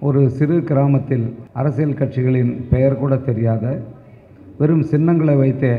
ஒரு சிறு கிராமத்தில் அரசியல் கட்சிகளின் பெயர் கூட தெரியாத வெறும் சின்னங்களை வைத்தே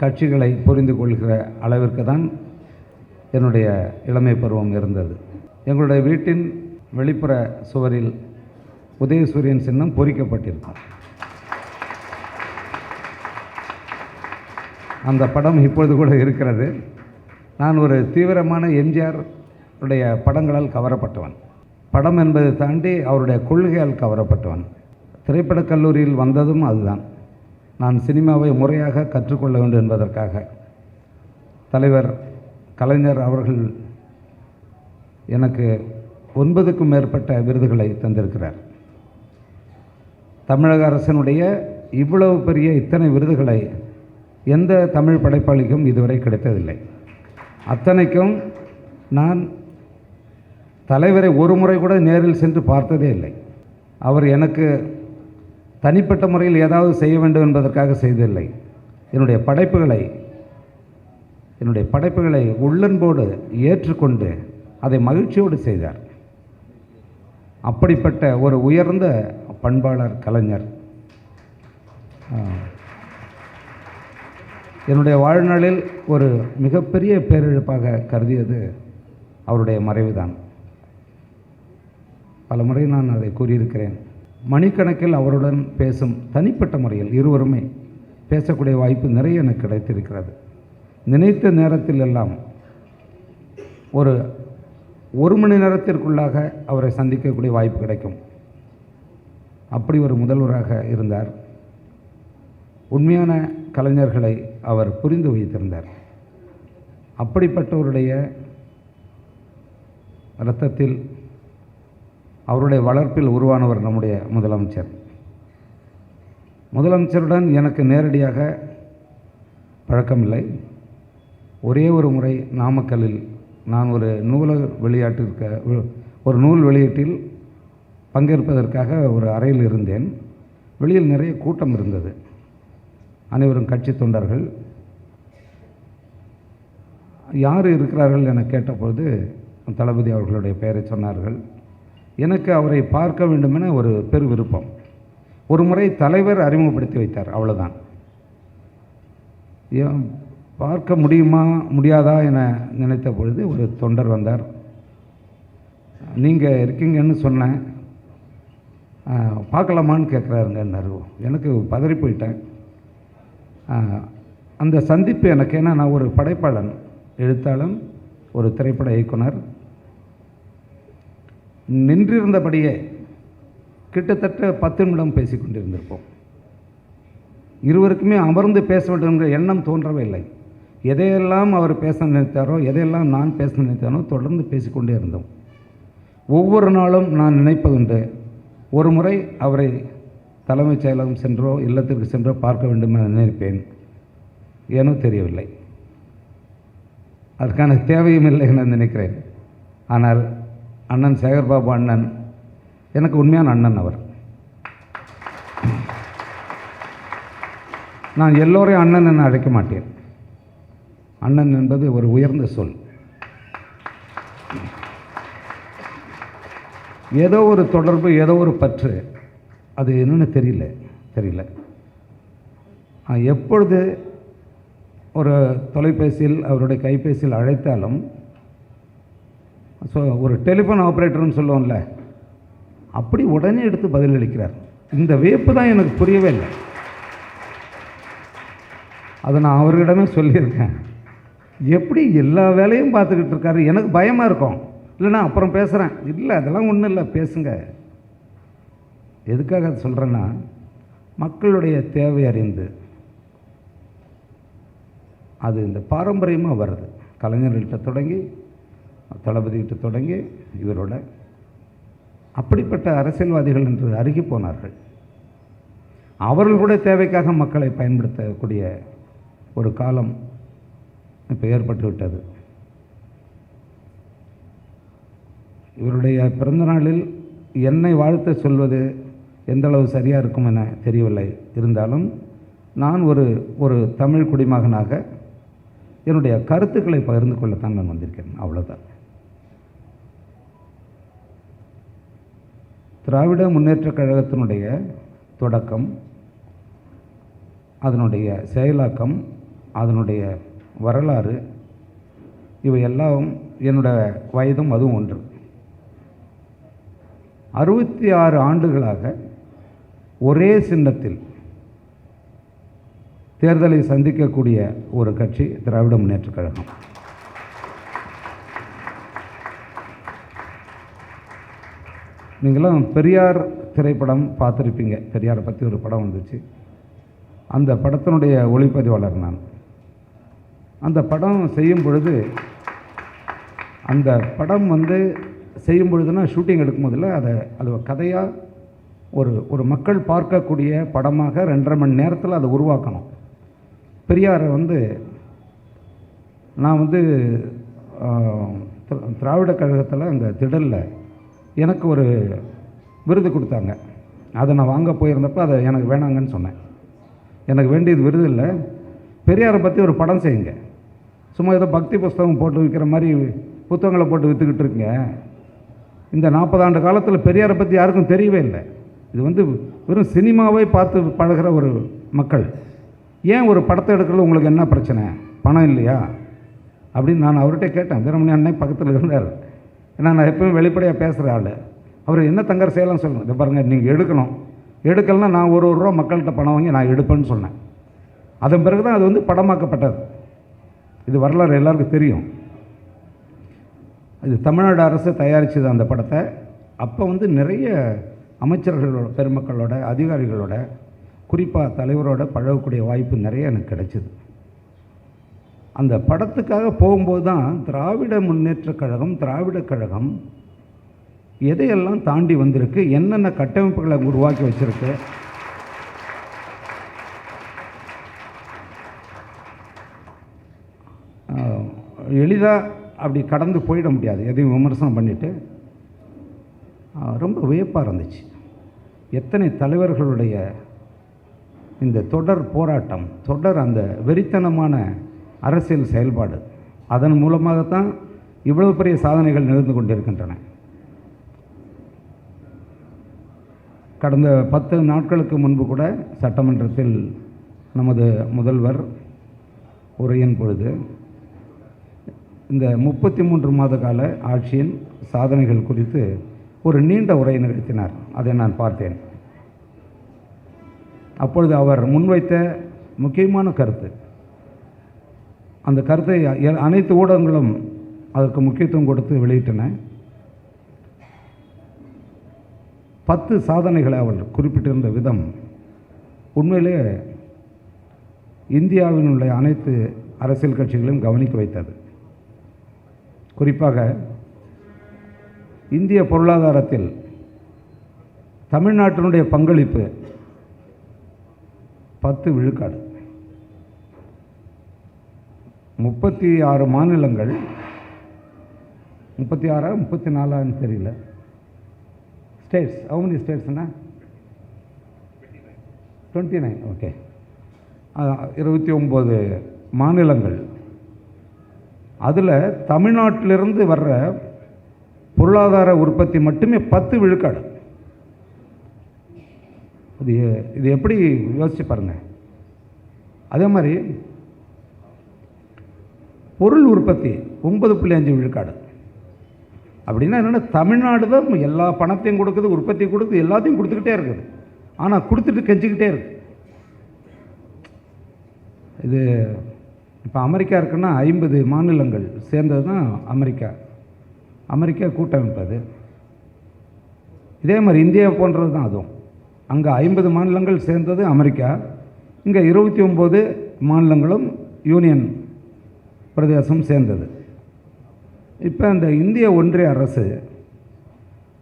கட்சிகளை புரிந்து கொள்கிற அளவிற்கு தான் என்னுடைய இளமை பருவம் இருந்தது. எங்களுடைய வீட்டின் வெளிப்புற சுவரில் உதயசூரியன் சின்னம் பொறிக்கப்பட்டிருக்கும். அந்த படம் இப்பொழுது கூட இருக்கிறது. நான் ஒரு தீவிரமான எம்ஜிஆர் உடைய படங்களால் கவரப்பட்டவன். படம் என்பதை தாண்டி அவருடைய கொள்கையால் கவரப்பட்டவன். திரைப்படக் கல்லூரியில் வந்ததும் அதுதான். நான் சினிமாவை முறையாக கற்றுக்கொள்ள வேண்டும் என்பதற்காக. தலைவர் கலைஞர் அவர்கள் எனக்கு ஒன்பதுக்கும் மேற்பட்ட விருதுகளை தந்திருக்கிறார். தமிழக அரசனுடைய இவ்வளவு பெரிய இத்தனை விருதுகளை எந்த தமிழ் படைப்பாளிக்கும் இதுவரை கிடைத்ததில்லை. அத்தனைக்கும் நான் தலைவரை ஒரு முறை கூட நேரில் சென்று பார்த்ததே இல்லை. அவர் எனக்கு தனிப்பட்ட முறையில் ஏதாவது செய்ய வேண்டும் என்பதற்காக செய்ததில்லை. என்னுடைய படைப்புகளை என்னுடைய படைப்புகளை உள்ளன்போடு ஏற்றுக்கொண்டு அதை மகிழ்ச்சியோடு செய்தார். அப்படிப்பட்ட ஒரு உயர்ந்த பண்பாளர் கலைஞர். என்னுடைய வாழ்நாளில் ஒரு மிகப்பெரிய பேரிழப்பாக கருதியது அவருடைய மறைவுதான். பல முறை நான் அதை கூறியிருக்கிறேன். மணிக்கணக்கில் அவருடன் பேசும் தனிப்பட்ட முறையில் இருவருமே பேசக்கூடிய வாய்ப்பு நிறைய எனக்கு கிடைத்திருக்கிறது. நினைத்த நேரத்தில் எல்லாம் ஒரு ஒரு மணி நேரத்திற்குள்ளாக அவரை சந்திக்கக்கூடிய வாய்ப்பு கிடைக்கும். அப்படி ஒரு முதல்வராக இருந்தார். உண்மையான கலைஞர்களை அவர் புரிந்து வைத்திருந்தார். அப்படிப்பட்டவருடைய ரத்தத்தில் அவருடைய வளர்ப்பில் உருவானவர் நம்முடைய முதலமைச்சர். முதலமைச்சருடன் எனக்கு நேரடியாக பழக்கமில்லை. ஒரே ஒரு முறை நாமக்கல்லில் நான் ஒரு நூலக வெளியாட்டிற்க ஒரு நூல் வெளியீட்டில் பங்கேற்பதற்காக ஒரு அறையில் இருந்தேன். வெளியில் நிறைய கூட்டம் இருந்தது. அனைவரும் கட்சி தொண்டர்கள். யார் இருக்கிறார்கள் என கேட்டபொழுது தளபதி அவர்களுடைய பெயரை சொன்னார்கள். எனக்கு அவரை பார்க்க வேண்டுமென ஒரு பெரு விருப்பம். ஒரு முறை தலைவர் அறிமுகப்படுத்தி வைத்தார் அவ்வளோதான் ஏன் பார்க்க முடியுமா முடியாதா என நினைத்த பொழுது ஒரு தொண்டர் வந்தார். நீங்கள் இருக்கீங்கன்னு சொன்னேன். பார்க்கலாமான்னு கேட்குறாருங்கன்னாரு எனக்கு பதறி போயிட்டேன். அந்த சந்திப்பு எனக்கு ஏன்னா நான் ஒரு படைப்பாளன் எழுத்தாளன் ஒரு திரைப்பட இயக்குனர் நின்றிருந்தபடியே கிட்டத்தட்ட பத்து நிமிடம் பேசிக் கொண்டிருந்திருப்போம். இருவருக்குமே அமர்ந்து பேச வேண்டும் என்ற எண்ணம் தோன்றவே இல்லை. எதையெல்லாம் அவர் பேச நினைத்தாரோ எதையெல்லாம் நான் பேச நினைத்தானோ தொடர்ந்து பேசிக்கொண்டே இருந்தோம். ஒவ்வொரு நாளும் நான் நினைப்பதுண்டு ஒரு முறை அவரை தலைமைச் செயலகம் சென்றோ இல்லத்திற்கு சென்றோ பார்க்க வேண்டும் என நினைப்பேன். ஏனோ தெரியவில்லை. அதற்கான தேவையும் இல்லை என நினைக்கிறேன். ஆனால் அண்ணன் சேகர்பாபு அண்ணன் எனக்கு உண்மையான அண்ணன் அவர். நான் எல்லோரையும் அண்ணன் என அழைக்க மாட்டேன். அண்ணன் என்பது ஒரு உயர்ந்த சொல். ஏதோ ஒரு தொடர்பு ஏதோ ஒரு பற்று அது என்னென்னு தெரியல தெரியல. நான் எப்பொழுது ஒரு தொலைபேசியில் அவருடைய கைபேசியில் அழைத்தாலும் ஸோ ஒரு டெலிஃபோன் ஆப்ரேட்டர்னு சொல்லுவோம்ல அப்படி உடனே எடுத்து பதிலளிக்கிறார். இந்த வேப்பு தான் எனக்கு புரியவே இல்லை. அதை நான் அவர்களிடமே சொல்லியிருக்கேன். எப்படி எல்லா வேலையும் பார்த்துக்கிட்டு இருக்காரு? எனக்கு பயமாக இருக்கும். இல்லைனா அப்புறம் பேசுகிறேன் இல்லை அதெல்லாம் ஒன்றும் இல்லை பேசுங்க. எதுக்காக அது சொல்கிறேன்னா மக்களுடைய தேவை அறிந்து. அது இந்த பாரம்பரியமாக வருது. கலைஞர்கள்ட்ட தொடங்கி தளபதிகிட்ட தொடங்கி இவரோட அப்படிப்பட்ட அரசியல்வாதிகள் என்று அருகி போனார்கள். அவர்களுடைய தேவைக்காக மக்களை பயன்படுத்தக்கூடிய ஒரு காலம் இப்போ ஏற்பட்டுவிட்டது இவருடைய பிறந்த நாளில் என்னை வாழ்த்து சொல்வது எந்தளவு சரியாக இருக்கும் என தெரியவில்லை. இருந்தாலும் நான் ஒரு ஒரு தமிழ் குடிமகனாக என்னுடைய கருத்துக்களை பகிர்ந்து கொள்ளத்தான் நான் வந்திருக்கேன் அவ்வளோதான் திராவிட முன்னேற்றக் கழகத்தினுடைய தொடக்கம் அதனுடைய செயலாக்கம் அதனுடைய வரலாறு இவை எல்லாம் என்னோட வயதும் அதுவும் ஒன்று. அறுபத்தி ஆறு ஆண்டுகளாக ஒரே சின்னத்தில் தேர்தலை சந்திக்கக்கூடிய ஒரு கட்சி திராவிட முன்னேற்றக் கழகம். நீங்களும் பெரியார் திரைப்படம் பார்த்துருப்பீங்க. பெரியாரை பற்றி ஒரு படம் வந்துச்சு. அந்த படத்தினுடைய ஒளிப்பதிவாளர் நான். அந்த படம் செய்யும் பொழுது அந்த படம் வந்து செய்யும் பொழுதுனா ஷூட்டிங் எடுக்கும் போதில் அதை அது கதையாக ஒரு ஒரு மக்கள் பார்க்கக்கூடிய படமாக ரெண்டரை மணி நேரத்தில் அதை உருவாக்கணும். பெரியாரை வந்து நான் வந்து திராவிட கழகத்தில் அந்த திடலில் எனக்கு ஒரு விருது கொடுத்தாங்க. அதை நான் வாங்க போயிருந்தப்போ அதை எனக்கு வேணாங்கன்னு சொன்னேன். எனக்கு வேண்டியது விருது இல்லை. பெரியாரை பற்றி ஒரு படம் செய்யுங்க. சும்மா ஏதோ பக்தி புஸ்தகம் போட்டு விற்கிற மாதிரி புத்தகங்களை போட்டு விற்றுக்கிட்டு இருக்கீங்க. இந்த நாற்பது ஆண்டு காலத்தில் பெரியாரை பற்றி யாருக்கும் தெரியவே இல்லை. இது வந்து வெறும் சினிமாவே பார்த்து பழகிற ஒரு மக்கள். ஏன் ஒரு படத்தை எடுக்கிறது உங்களுக்கு என்ன பிரச்சனை? பணம் இல்லையா? அப்படின்னு நான் அவர்கிட்ட கேட்டேன். வீரமணி அண்ணன் பக்கத்தில் இருந்தார். ஏன்னா நான் எப்பவும் வெளிப்படையாக பேசுகிற ஆள். அவர் என்ன தங்கர் செய்யலாம் சொல்லணும் இதை பாருங்கள் நீங்கள் எடுக்கணும். எடுக்கலைன்னா நான் ஒரு ஒரு ரூபா மக்கள்கிட்ட பணம் வாங்கி நான் எடுப்பேன்னு சொன்னேன். அதன் பிறகு தான் அது வந்து படமாக்கப்பட்டது. இது வரலாறு எல்லாருக்கும் தெரியும். இது தமிழ்நாடு அரசு தயாரித்தது அந்த படத்தை. அப்போ வந்து நிறைய அமைச்சர்களோட பெருமக்களோட அதிகாரிகளோட குறிப்பாக தலைவரோட பழகக்கூடிய வாய்ப்பு நிறைய எனக்கு கிடைச்சிது. அந்த படத்துக்காக போகும்போது தான் திராவிட முன்னேற்றக் கழகம் திராவிடக் கழகம் எதையெல்லாம் தாண்டி வந்திருக்கு என்னென்ன கட்டமைப்புகளை உருவாக்கி வச்சிருக்கு? எளிதாக அப்படி கடந்து போயிட முடியாது. எதையும் விமர்சனம் பண்ணிவிட்டு ரொம்ப வியப்பாக இருந்துச்சு. எத்தனை தலைவர்களுடைய இந்த தொடர் போராட்டம் தொடர் அந்த வெறித்தனமான அரசியல் செயல்பாடு. அதன் மூலமாகத்தான் இவ்வளவு பெரிய சாதனைகள் நிகழ்ந்து கொண்டிருக்கின்றன. கடந்த பத்து நாட்களுக்கு முன்பு கூட சட்டமன்றத்தில் நமது முதல்வர் உரையின் பொழுது இந்த முப்பத்தி மூன்று மாத கால ஆட்சியின் சாதனைகள் குறித்து ஒரு நீண்ட உரை நிகழ்த்தினார். அதை நான் பார்த்தேன். அப்பொழுது அவர் முன்வைத்த முக்கியமான கருத்து அந்த கருத்தை எ- அனைத்து ஊடகங்களும் அதற்கு முக்கியத்துவம் கொடுத்து வெளியிட்டன. பத்து சாதனைகளை அவர் குறிப்பிட்டிருந்த விதம் உண்மையிலே இந்தியாவினுடைய அனைத்து அரசியல் கட்சிகளையும் கவனிக்க வைத்தது. குறிப்பாக இந்திய பொருளாதாரத்தில் தமிழ்நாட்டினுடைய பங்களிப்பு பத்து விழுக்காடு. முப்பத்தி ஆறு மாநிலங்கள். முப்பத்தி ஆறா முப்பத்தி நாலான்னு தெரியல. ஸ்டேட்ஸ் how many ஸ்டேட்ஸ்னா டுவெண்ட்டி நைன் ஓகே இருபத்தி ஒம்பது மாநிலங்கள். அதில் தமிழ்நாட்டிலிருந்து வர்ற பொருளாதார உற்பத்தி மட்டுமே பத்து விழுக்காடு. இது இது எப்படி யோசிச்சு பாருங்கள் அதே மாதிரி பொருள் உற்பத்தி ஒன்பது புள்ளி அஞ்சு விழுக்காடு. அப்படின்னா என்னென்னா தமிழ்நாடு தான் எல்லா பணத்தையும் கொடுக்குது உற்பத்தி கொடுக்குது எல்லாத்தையும் கொடுத்துக்கிட்டே இருக்குது. ஆனால் கொடுத்துட்டு கெஞ்சிக்கிட்டே இருக்கு இது இப்போ அமெரிக்கா இருக்குன்னா ஐம்பது மாநிலங்கள் சேர்ந்தது தான் அமெரிக்கா. அமெரிக்கா கூட்டமைப்பு அது. இதே மாதிரி இந்தியா போன்றது தான் அதுவும். அங்கே ஐம்பது மாநிலங்கள் சேர்ந்தது அமெரிக்கா. இங்கே இருபத்தி ஒம்பது மாநிலங்களும் யூனியன் பிரதேசம் சேர்ந்தது. இப்போ இந்த இந்திய ஒன்றிய அரசு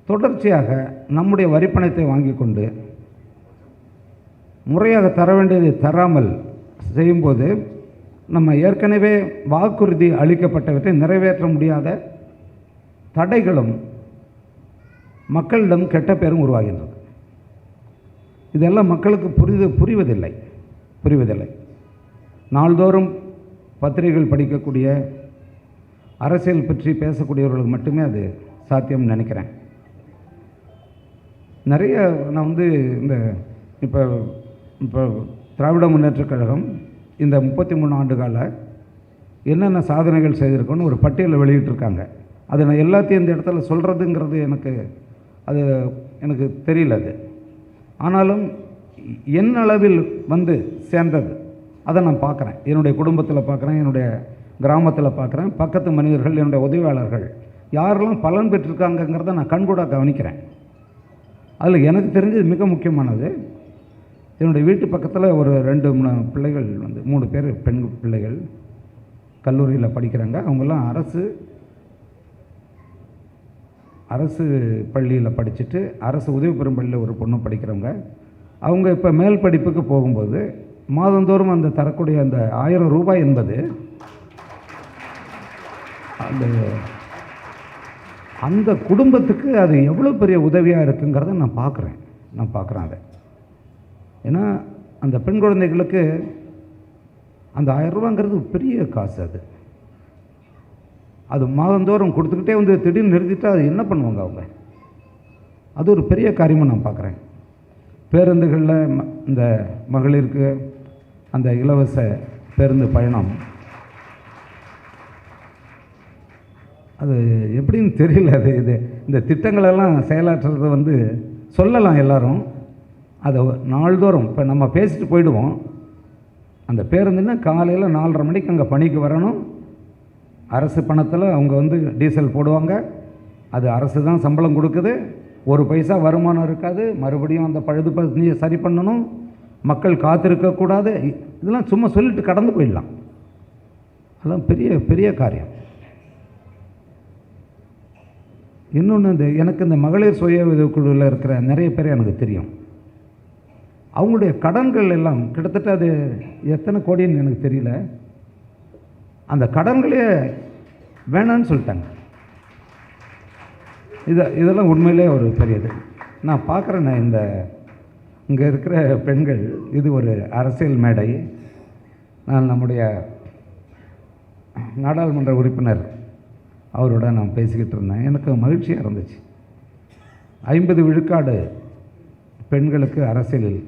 தொடர்ச்சியாக நம்முடைய வரிப்பணத்தை வாங்கி கொண்டு முறையாக தர வேண்டியதை தராமல் செய்யும்போது நம்ம ஏற்கனவே வாக்குறுதி அளிக்கப்பட்டவற்றை நிறைவேற்ற முடியாத தடைகளும் மக்களிடம் கெட்ட பேரும் உருவாகின்றது. இதெல்லாம் மக்களுக்கு புரிது புரிவதில்லை புரிவதில்லை. நாள்தோறும் பத்திரிகைகள் படிக்கக்கூடிய அரசியல் பற்றி பேசக்கூடியவர்களுக்கு மட்டுமே அது சாத்தியம்னு நினைக்கிறேன். நிறைய நான் வந்து இந்த இப்போ இப்போ திராவிட முன்னேற்றக் கழகம் இந்த முப்பத்தி மூணு ஆண்டு கால என்னென்ன சாதனைகள் செய்திருக்கோன்னு ஒரு பட்டியலை வெளியிட்டிருக்காங்க. அதை நான் எல்லாத்தையும் இந்த இடத்துல சொல்கிறதுங்கிறது எனக்கு அது எனக்கு தெரியல அது. ஆனாலும் என் அளவில் வந்து சேர்ந்தது அதை நான் பார்க்குறேன். என்னுடைய குடும்பத்தில் பார்க்குறேன் என்னுடைய கிராமத்தில் பார்க்குறேன் பக்கத்து மனிதர்கள் என்னுடைய உதவியாளர்கள் யாரெல்லாம் பலன் பெற்றிருக்காங்கங்கிறத நான் கண்கூட கவனிக்கிறேன். அதில் எனக்கு தெரிஞ்சது மிக முக்கியமானது என்னுடைய வீட்டு பக்கத்தில் ஒரு ரெண்டு மூணு பிள்ளைகள் வந்து மூணு பேர் பெண் பிள்ளைகள் கல்லூரியில் படிக்கிறாங்க. அவங்கெல்லாம் அரசு அரசு பள்ளியில் படிச்சுட்டு அரசு உதவி பெறும் பள்ளியில் ஒரு பொண்ணு படிக்கிறவங்க. அவங்க இப்போ மேல் படிப்புக்கு போகும்போது மாதந்தோறும் அந்த தரக்கூடிய அந்த ஆயிரம் ரூபாய் என்பது அந்த அந்த குடும்பத்துக்கு அது எவ்வளோ பெரிய உதவியாக இருக்குங்கிறத நான் பார்க்குறேன். நான் பார்க்குறேன் அதை. ஏன்னா அந்த பெண் குழந்தைகளுக்கு அந்த ஆயிரம் ரூபாங்கிறது பெரிய காசு அது. அது மாதந்தோறும் கொடுத்துக்கிட்டே வந்து திடீர்னு நிறுத்திட்டு அது என்ன பண்ணுவாங்க அவங்க? அது ஒரு பெரிய காரியமாக நான் பார்க்குறேன். பேருந்துகளில் ம- இந்த மகளிருக்கு அந்த இலவச பேருந்து பயணம். அது எப்படின்னு தெரியல அது இது இந்த திட்டங்களெல்லாம் செயலாற்றுறது வந்து சொல்லலாம் எல்லோரும். அதை நாள்தோறும் இப்போ நம்ம பேசிட்டு போயிடுவோம். அந்த பேருந்துன்னா காலையில் நாலரை மணிக்கு அங்கே பணிக்கு வரணும். அரசு பணத்தில் அவங்க வந்து டீசல் போடுவாங்க. அது அரசு தான் சம்பளம் கொடுக்குது. ஒரு பைசா வருமானம் இருக்காது. மறுபடியும் அந்த பழுது பணியை சரி பண்ணணும். மக்கள் காத்திருக்கக்கூடாது இதெல்லாம் சும்மா சொல்லிட்டு கடந்து போயிடலாம். அதெல்லாம் பெரிய பெரிய காரியம். இன்னொன்று இந்த எனக்கு இந்த மகளிர் சுய உதவிக்குழுவில் இருக்கிற நிறைய பேர் எனக்கு தெரியும். அவங்களுடைய கடன்கள் எல்லாம் கிட்டத்தட்ட அது எத்தனை கோடின்னு எனக்கு தெரியல. அந்த கடன்களே வேணான்னு சொல்லிட்டாங்க. இதை இதெல்லாம் உண்மையிலே ஒரு பெரியது நான் பார்க்குறேன் இந்த இங்கே இருக்கிற பெண்கள் இது ஒரு அரசியல் மேடை. நான் நம்முடைய நாடாளுமன்ற உறுப்பினர் அவரோட நான் பேசிக்கிட்டு இருந்தேன். எனக்கு மகிழ்ச்சியாக இருந்துச்சு. ஐம்பது விழுக்காடு பெண்களுக்கு அரசியலில்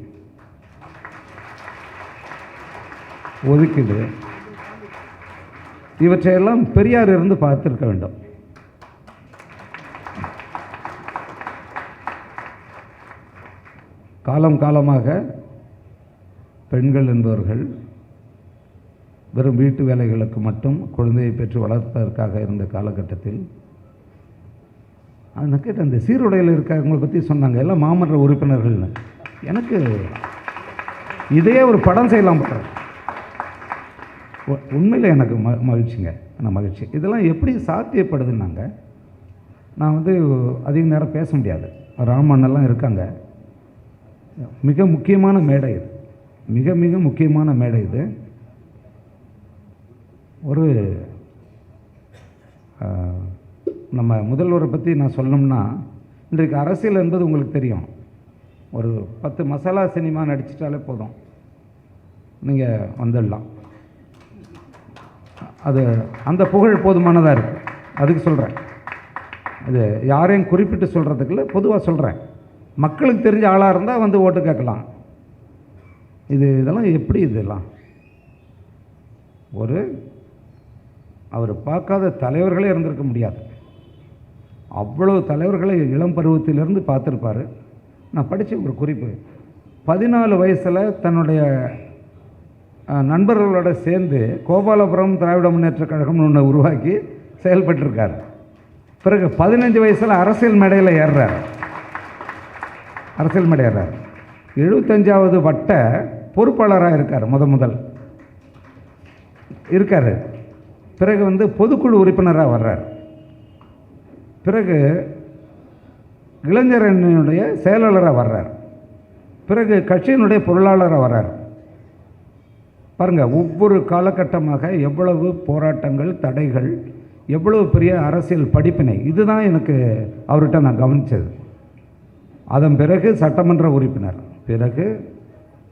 ஒதுக்கீடு. இவற்றையெல்லாம் பெரியார் இருந்து பார்த்துருக்க வேண்டும். காலம் காலமாக பெண்கள் என்பவர்கள் வெறும் வீட்டு வேலைகளுக்கு மட்டும் குழந்தையை பெற்று வளர்ப்பதற்காக இருந்த காலகட்டத்தில் நான் கேட்டேன் அந்த சீருடையில் இருக்கிறவங்களை பற்றி சொன்னாங்க. எல்லாம் மாமன்ற உறுப்பினர்கள்னு. எனக்கு இதையே ஒரு படம் செய்யலாம் போல. உண்மையில் எனக்கு ம மகிழ்ச்சிங்க. நான் மகிழ்ச்சி. இதெல்லாம் எப்படி சாத்தியப்படுதுன்னாங்க நான் வந்து அதிக நேரம் பேச முடியாது. ராமண்ணெல்லாம் இருக்காங்க. மிக முக்கியமான மேடை இது. மிக மிக முக்கியமான மேடை இது. ஒரு நம்ம முதல்வரை பற்றி நான் சொல்லணும்னா இன்றைக்கு அரசியல் என்பது உங்களுக்கு தெரியும். ஒரு பத்து மசாலா சினிமா நடிச்சிட்டாலே போதும். நீங்கள் வந்துடலாம். அது அந்த புகழ் போதுமானதாக இருக்குது அதுக்கு சொல்கிறேன் அது யாரையும் குறிப்பிட்டு சொல்கிறதுக்குள்ள பொதுவாக சொல்கிறேன் மக்களுக்கு தெரிஞ்ச ஆளாக இருந்தால் வந்து ஓட்டு கேட்கலாம். இது இதெல்லாம் எப்படி இதெல்லாம்? ஒரு அவர் பார்க்காத தலைவர்களே இருந்திருக்க முடியாது. அவ்வளவு தலைவர்களை இளம் பருவத்திலிருந்து பார்த்துருப்பார். நான் படித்த ஒரு குறிப்பு. பதினாலு வயசில் தன்னுடைய நண்பர்களோட சேர்ந்து கோபாலபுரம் திராவிட முன்னேற்ற கழகம்னு ஒன்று உருவாக்கி செயல்பட்டிருக்கார். பிறகு பதினஞ்சு வயசில் அரசியல் மேடையில் ஏறுறார். அரசியல் மேடை எழுபத்தஞ்சாவது வட்ட பொறுப்பாளராக இருக்கார் முத முதல். இருக்கார். பிறகு வந்து பொதுக்குழு உறுப்பினராக வர்றார். பிறகு இளைஞரணியினுடைய செயலாளராக வர்றார். பிறகு கட்சியினுடைய பொருளாளராக வர்றார். பாருங்கள் ஒவ்வொரு காலகட்டமாக எவ்வளவு போராட்டங்கள் தடைகள் எவ்வளவு பெரிய அரசியல் படிப்பினை இதுதான் எனக்கு அவர்கிட்ட நான் கவனித்தது அதன் பிறகு சட்டமன்ற உறுப்பினர். பிறகு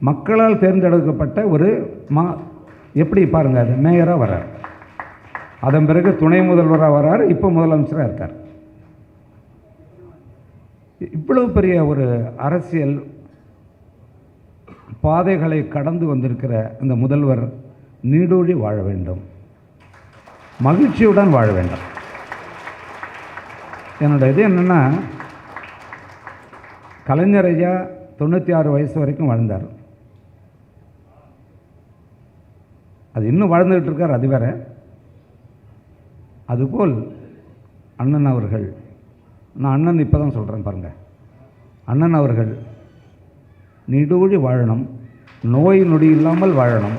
மக்களால் தேர்ந்தெடுக்கப்பட்ட ஒரு மா எப்படி பாருங்க அது மேயராக வர்றார். அதன் பிறகு துணை முதல்வராக வர்றார் இப்போ முதலமைச்சராக இருக்கார். இவ்வளவு பெரிய ஒரு அரசியல் பாதைகளை கடந்து வந்திருக்கிற இந்த முதல்வர் நீடூழி வாழ வேண்டும். மகிழ்ச்சியுடன் வாழ வேண்டும். என்னோட இது என்னென்னா கலைஞர் ஐயா தொண்ணூற்றி ஆறு வயசு வரைக்கும் வாழ்ந்தார். அது இன்னும் வாழ்ந்துக்கிட்டு இருக்கார் அது வேற. அதுபோல் அண்ணன் அவர்கள் நான் அண்ணன் இப்போ தான் சொல்கிறேன் பாருங்கள் அண்ணன் அவர்கள் நீடூழி வாழணும் நோய் நொடி இல்லாமல் வாழணும்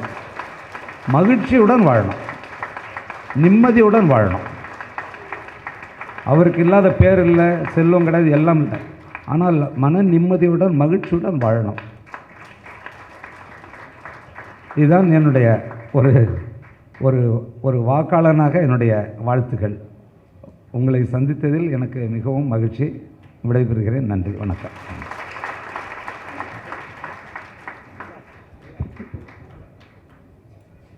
மகிழ்ச்சியுடன் வாழணும் நிம்மதியுடன் வாழணும். அவருக்கு இல்லாத பேர் இல்லை செல்வம் கிடையாது எல்லாம் இல்லை. ஆனால் மன நிம்மதியுடன் மகிழ்ச்சியுடன் வாழணும். இதுதான் என்னுடைய ஒரு ஒரு ஒரு வாக்காளனாக என்னுடைய வாழ்த்துக்கள் உங்களை சந்தித்ததில் எனக்கு மிகவும் மகிழ்ச்சி. விடைபெறுகிறேன். நன்றி. வணக்கம்.